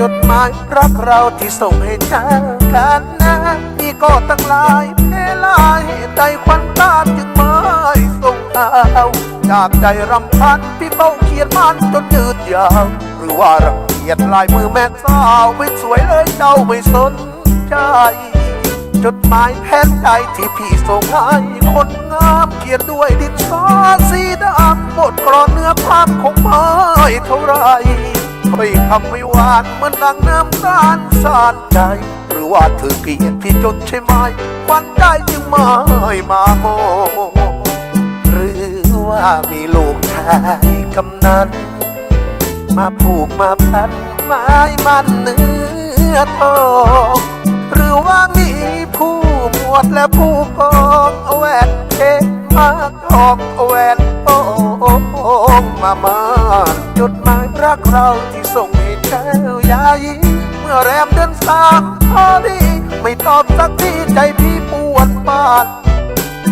จดหมายรักเราที่ส่งให้เจอกันนะพี่ก็ตั้งหลายเพลายใจควันตาจึงไม่ส่งข่าจากใจรำพันพี่เฝ้าเขียนมันจนยืดยาวหรือว่ารังเกียจลายมือแม่สาวไม่สวยเลยเจ้าไม่สนใจจดหมายแทนใจที่พี่ส่งให้คนงามเขียนด้วยดินสอสีดำบทกรอนเนื้อความคงไม่เท่าไร ถ้อยคำไม่หวานเหมือนดังน้ำตาลสานใจ หรือว่าเธอเกลียดพี่จนใช่ไหมควันใจจึงไม่มาโมหรือว่ามีลูกชายกำนันมาผูกมาพันไม้มันเนื้อทองหรือว่ามีผู้หมวดและผู้กองเอาแหวนเพชรมาทองแหวนโองมามาจดหมาย รักเราที่ส่งให้เจ้ายายีเมื่อแรมเดือนสามพอดีไม่ตอบสักทีใจพี่ปวดปาด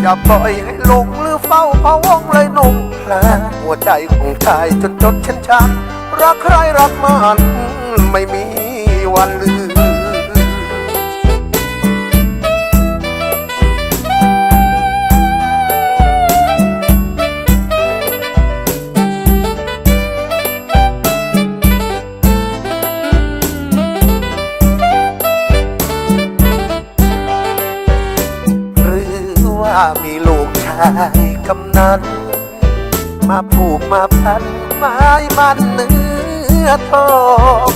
อย่าปล่อยให้หลงหรือเฝ้าพะวงเลยหนุ่มแผลหัวใจของชายจนจดเช่นชันรักใครรักมันไม่มีวันลืม มีลูกชายกำนัน มาผูกมาพันไม้มันเนื้อทอง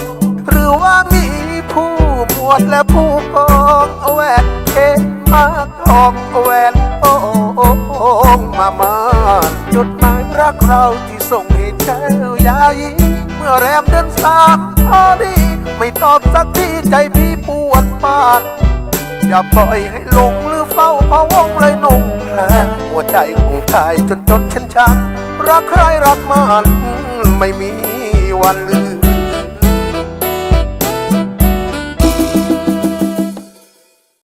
หรือว่ามีผู้หมวดและผู้กองแหวนเพชรมาทองแหวนโองมามาจดหมายรักเราที่ส่งให้เจ้ายายีเมื่อแรมเดือนสามพอดี ไม่ตอบสักทีใจพี่ปวดปาน อย่าปล่อยให้หลงหรือเฝ้าพะวงเลยหนุ่มแผลหัวใจของชายจนจนฉันชันรักใครรักมันไม่มีวันลื